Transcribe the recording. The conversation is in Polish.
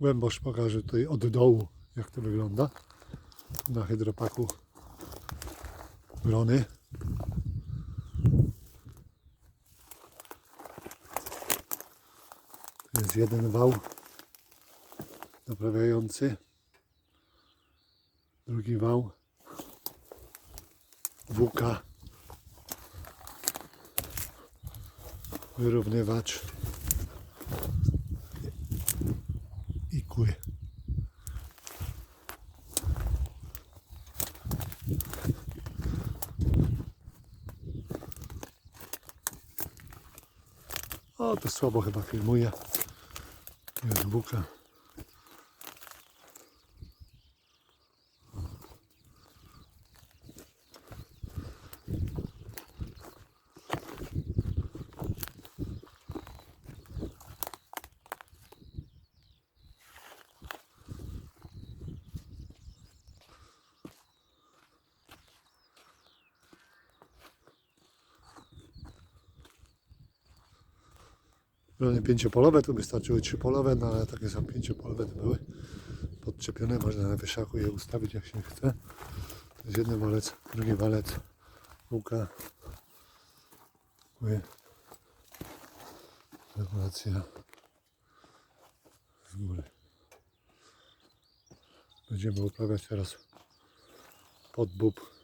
Głębosz pokaże tutaj od dołu, jak to wygląda. Na hydropaku Brony. Jest jeden wał naprawiający. Drugi wał. Wuka. Wyrównywacz. O, to słabo chyba filmuje. Jest buka. Brony pięciopolowe, tu wystarczyły trzypolowe, no ale takie są pięciopolowe to były podczepione, można na wieszaku je ustawić jak się chce. To jest jeden walec, drugi walec, łuka, kły, regulacja z góry. Będziemy uprawiać teraz pod bób